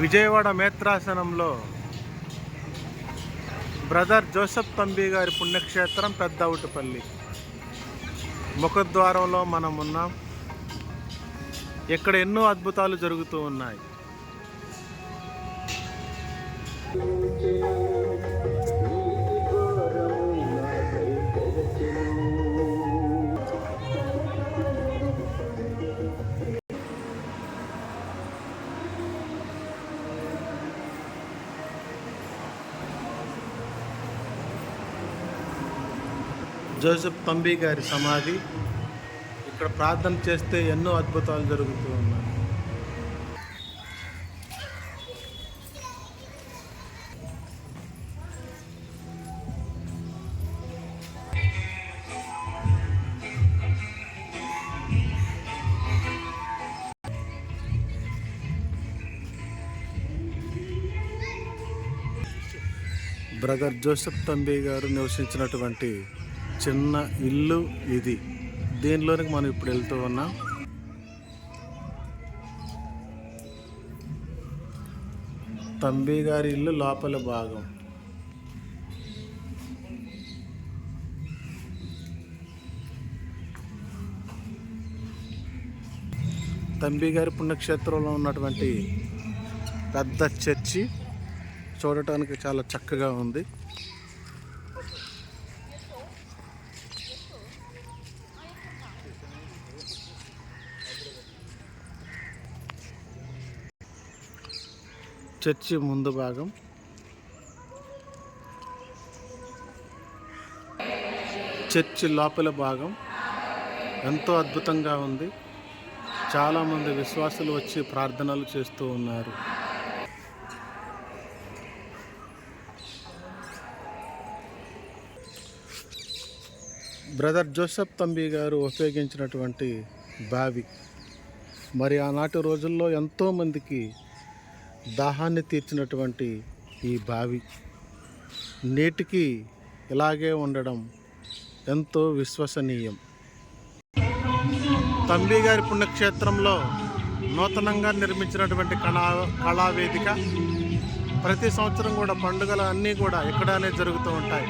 విజయవాడ మేత్రాసనంలో brother Joseph Thambi గారి పుణ్యక్షేత్రం పెద్దవుటపల్లి. ముఖద్వారంలో మనం ఉన్నాం ఇక్కడ ఎన్నో అద్భుతాలు జరుగుతూ ఉన్నాయి. జోసెఫ్ తంబి గారి సమాధి. ఇక్కడ ప్రార్థన చేస్తే ఎన్నో అద్భుతాలు జరుగుతూ ఉన్నాయి. బ్రదర్ జోసెఫ్ తంబి గారు నివసించినటువంటి చిన్న ఇల్లు ఇది. దీనిలోనికి మనం ఇప్పుడు వెళ్తూ ఉన్నాం? తంబి గారి ఇల్లు లోపల భాగం. తంబి గారి పుణ్యక్షేత్రంలో ఉన్నటువంటి పెద్ద చర్చి చూడటానికి చాలా చక్కగా ఉంది. చర్చి ముందు భాగం. చర్చి లోపల భాగం ఎంతో అద్భుతంగా ఉంది. చాలామంది విశ్వాసులు వచ్చి ప్రార్థనలు చేస్తూ ఉన్నారు. బ్రదర్ జోసెఫ్ తంబి గారు ఉపయోగించినటువంటి బావి. మరి ఆనాటి రోజుల్లో ఎంతోమందికి దాహాన్ని తీర్చినటువంటి ఈ బావి. నేటికి ఇలాగే ఉండడం ఎంతో విశ్వసనీయం. తంబి గారి పుణ్యక్షేత్రంలో నూతనంగా నిర్మించినటువంటి కళా కళావేదిక. ప్రతి సంవత్సరం కూడా పండుగలు అన్నీ కూడా ఇక్కడనే జరుగుతూ ఉంటాయి.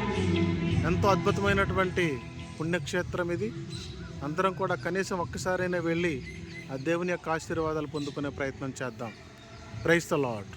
ఎంతో అద్భుతమైనటువంటి పుణ్యక్షేత్రం ఇది. అందరం కూడా కనీసం ఒక్కసారైనా వెళ్ళి ఆ దేవుని యొక్క ఆశీర్వాదాలు పొందుకునే ప్రయత్నం చేద్దాం. Price the lord